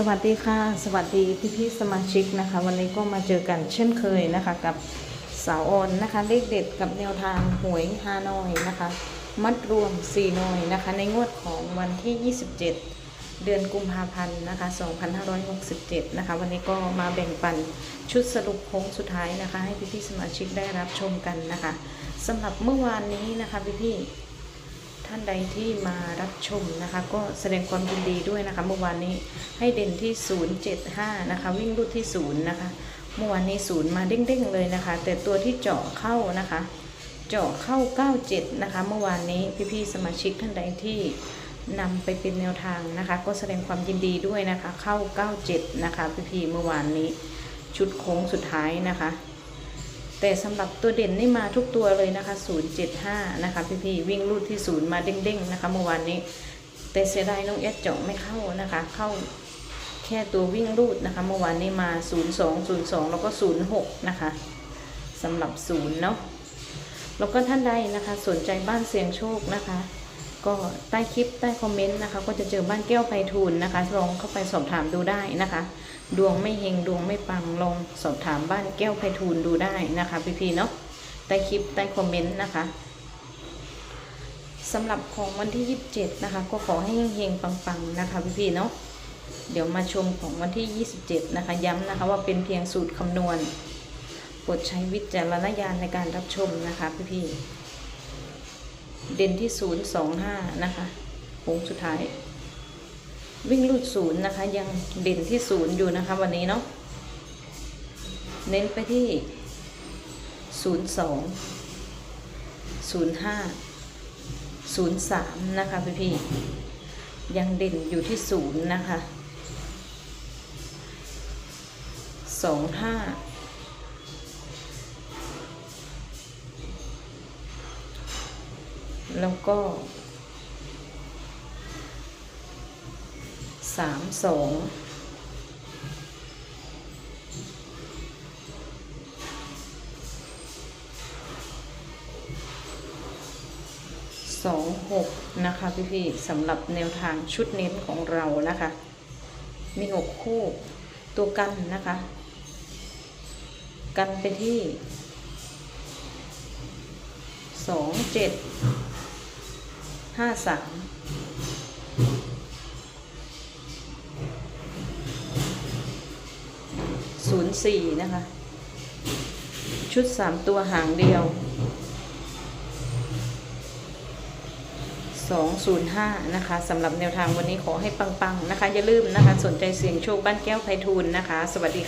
สวัสดีค่ะ สวัสดีพี่พี่ๆสมาชิกนะคะ วันนี้ก็มาเจอกันเช่นเคยนะคะ กับสาวออนนะคะเลขเด็ดกับแนวทางหวยฮานอยนะคะ มัดรวม4หน่อยนะคะ ในงวดของวันที่ 27 เดือนกุมภาพันธ์นะคะ 2567 นะคะ วันนี้ก็มาแบ่งปันชุดสรุปโค้งสุดท้ายนะคะ ให้พี่พี่ๆสมาชิกได้รับชมกันนะคะสำหรับเมื่อวานนี้นะคะพี่พี่ๆ ท่านใดที่มารับชมนะคะ ก็แสดงความยินดีด้วยนะคะ เมื่อวานนี้ให้เด่นที่ 075 นะคะ วิ่งรูดที่ 0 นะคะ เมื่อวานนี้ 0 มาเด้งๆเลยนะคะ แต่ตัวที่เจาะเข้านะคะ เจาะเข้า 97 นะคะ เมื่อวานนี้พี่ๆสมาชิกท่านใดที่นำไปเป็นแนวทางนะคะ ก็แสดงความยินดีด้วยนะคะ เข้า 97 นะคะพี่ๆเมื่อวานนี้ชุดโค้งสุดท้ายนะคะ แต่สำหรับตัวเด่นนี่มาทุกตัวเลยนะคะ 075 นะคะพี่ๆวิ่งรูดที่ศูนย์มาเด้งๆนะคะเมื่อวานนี้ แต่เสียดายน้องเอสเจาะไม่เข้านะคะ เข้าแค่ตัววิ่งรูดนะคะเมื่อวานนี้มา 02 02 แล้วก็ 06 นะคะสำหรับศูนย์เนาะแล้วก็ท่านใดนะคะ สนใจบ้านเสียงโชคนะคะ ก็ใต้คลิปใต้คอมเมนต์นะคะ ก็จะเจอบ้านแก้วไพฑูรย์นะคะลองเข้าไปสอบถามดูได้นะคะ ดวงไม่เฮงดวงไม่ปังลองสอบถามบ้านแก้วไพฑูรย์ดูได้นะคะพี่ๆเนาะใต้คลิปใต้คอมเมนต์นะคะสำหรับของวันที่ 27 นะคะ ก็ขอให้เฮงๆปังๆนะคะพี่ๆเนาะเดี๋ยวมาชมของวันที่ 27 นะคะ ย้ำนะคะว่าเป็นเพียงสูตรคำนวณโปรดใช้วิจารณญาณในการรับชมนะคะพี่ๆ เด่นที่025นะคะโค้งสุดท้าย วิ่งลูดศูนย์นะคะ ยังเด่นที่ศูนย์อยู่นะคะ วันนี้เนาะเน้นไปที่ศูนย์สองศูนย์ห้าศูนย์สามนะคะพี่พี่ๆยังเด่นอยู่ที่ศูนย์นะคะสองห้า แล้วก็สามสองสองหกนะคะพี่พี่ๆสำหรับแนวทางชุดเน้นของเรานะคะ มีหกคู่ตัวกันนะคะ กันไปที่สองเจ็ด ห้าสามศูนย์สี่นะคะ ชุดสามตัวหางเดียวสองศูนย์ห้านะคะสำหรับแนวทางวันนี้ขอให้ปัง ๆ นะคะ อย่าลืมนะคะ สนใจเสียงโชคบ้านแก้วไพฑูรย์นะคะ สวัสดีค่ะ